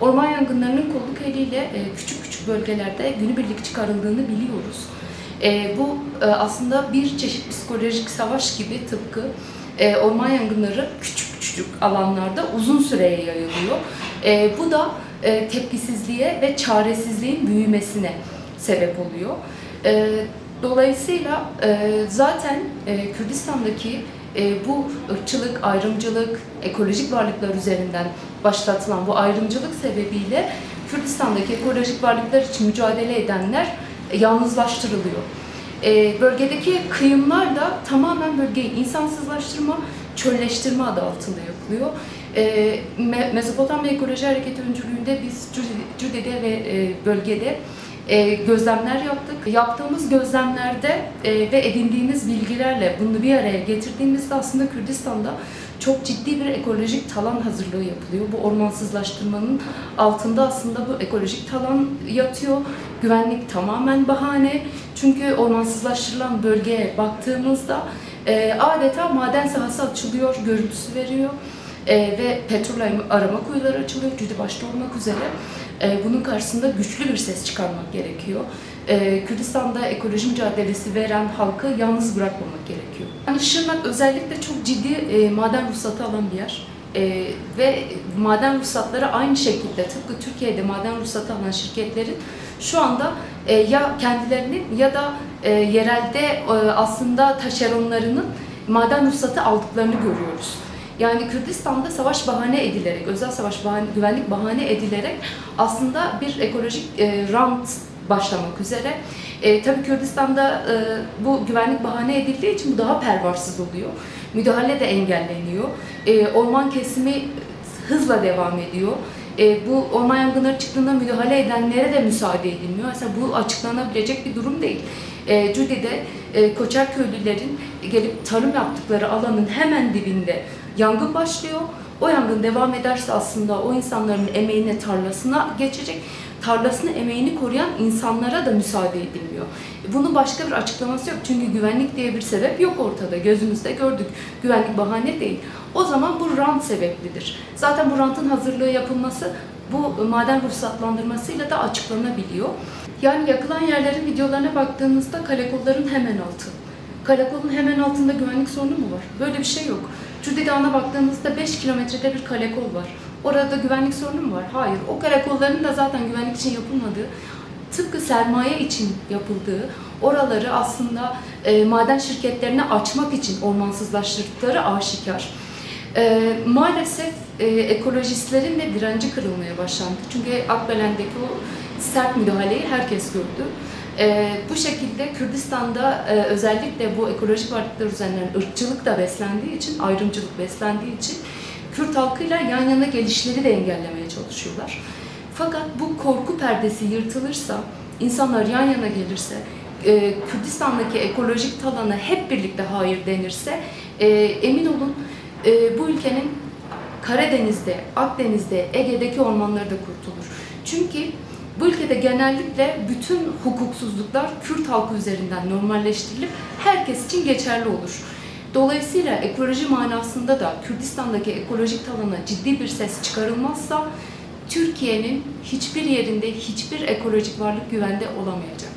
Orman yangınlarının kolluk eliyle e, küçük küçük bölgelerde günübirlik çıkarıldığını biliyoruz. E, bu e, aslında bir çeşit psikolojik savaş gibi tıpkı orman yangınları küçük küçük alanlarda uzun süreye yayılıyor. Bu da tepkisizliğe ve çaresizliğin büyümesine sebep oluyor. Dolayısıyla zaten Kürdistan'daki bu ırkçılık, ayrımcılık, ekolojik varlıklar üzerinden başlatılan bu ayrımcılık sebebiyle Kürdistan'daki ekolojik varlıklar için mücadele edenler e, yalnızlaştırılıyor. E, bölgedeki kıyımlar da tamamen bölgeyi insansızlaştırma, çölleştirme adı altında yapılıyor. E, Me- Mezopotamya Ekoloji Hareketi öncülüğünde biz Cude'de ve e, bölgede e, gözlemler yaptık. Yaptığımız gözlemlerde e, ve edindiğimiz bilgilerle bunu bir araya getirdiğimizde aslında Kürdistan'da çok ciddi bir ekolojik talan hazırlığı yapılıyor. Bu ormansızlaştırmanın altında aslında bu ekolojik talan yatıyor. Güvenlik tamamen bahane. Çünkü ormansızlaştırılan bölgeye baktığımızda e, adeta maden sahası açılıyor, görüntüsü veriyor. E, ve petrol arama kuyuları açılıyor, Cüdi başta olmak üzere. E, bunun karşısında güçlü bir ses çıkarmak gerekiyor. E, Kürdistan'da ekoloji mücadelesi veren halkı yalnız bırakmamak gerekiyor. Yani Şırnak özellikle çok ciddi e, maden ruhsatı alan bir yer. Ve maden ruhsatları aynı şekilde tıpkı Türkiye'de maden ruhsatı alan şirketlerin şu anda ya kendilerinin ya da yerelde aslında taşeronlarının maden ruhsatı aldıklarını görüyoruz. Yani Kürdistan'da savaş bahane edilerek, özel savaş bahane, güvenlik bahane edilerek aslında bir ekolojik e, rant başlamak üzere. E, tabii Kürdistan'da e, bu güvenlik bahane edildiği için bu daha pervarsız oluyor. Müdahale de engelleniyor. E, orman kesimi hızla devam ediyor. E, bu orman yangınları çıktığında müdahale edenlere de müsaade edilmiyor. Mesela bu açıklanabilecek bir durum değil. E, Cudi'de e, Koçer köylülerin gelip tarım yaptıkları alanın hemen dibinde yangın başlıyor. O yangın devam ederse aslında o insanların emeğine tarlasına geçecek. Tarlasını, emeğini koruyan insanlara da müsaade edilmiyor. Bunun başka bir açıklaması yok. Çünkü güvenlik diye bir sebep yok ortada. Gözümüzde gördük. Güvenlik bahane değil. O zaman bu rant sebeplidir. Zaten bu rantın hazırlığı yapılması bu maden ruhsatlandırmasıyla da açıklanabiliyor. Yani yakılan yerlerin videolarına baktığınızda kalekolların hemen altı. Karakolun hemen altında güvenlik sorunu mu var? Böyle bir şey yok. Cudi Dağı'na baktığımızda 5 kilometrede bir karakol var. Orada güvenlik sorunu mu var? Hayır. O karakolların da zaten güvenlik için yapılmadığı, tıpkı sermaye için yapıldığı, oraları aslında e, maden şirketlerine açmak için ormansızlaştırdıkları aşikar. E, maalesef e, ekolojistlerin de direnci kırılmaya başlandı. Çünkü Akbelen'deki o sert müdahaleyi herkes gördü. Ee, bu şekilde Kürdistan'da e, özellikle bu ekolojik varlıklar üzerinden ırkçılık da beslendiği için, ayrımcılık beslendiği için Kürt halkıyla yan yana gelişleri de engellemeye çalışıyorlar. Fakat bu korku perdesi yırtılırsa, insanlar yan yana gelirse, e, Kürdistan'daki ekolojik talana hep birlikte hayır denirse, e, emin olun e, bu ülkenin Karadeniz'de, Akdeniz'de, Ege'deki ormanları da kurtulur. Çünkü bu ülkede genellikle bütün hukuksuzluklar Kürt halkı üzerinden normalleştirilip herkes için geçerli olur. Dolayısıyla ekoloji manasında da Kürdistan'daki ekolojik talana ciddi bir ses çıkarılmazsa Türkiye'nin hiçbir yerinde hiçbir ekolojik varlık güvende olamayacak.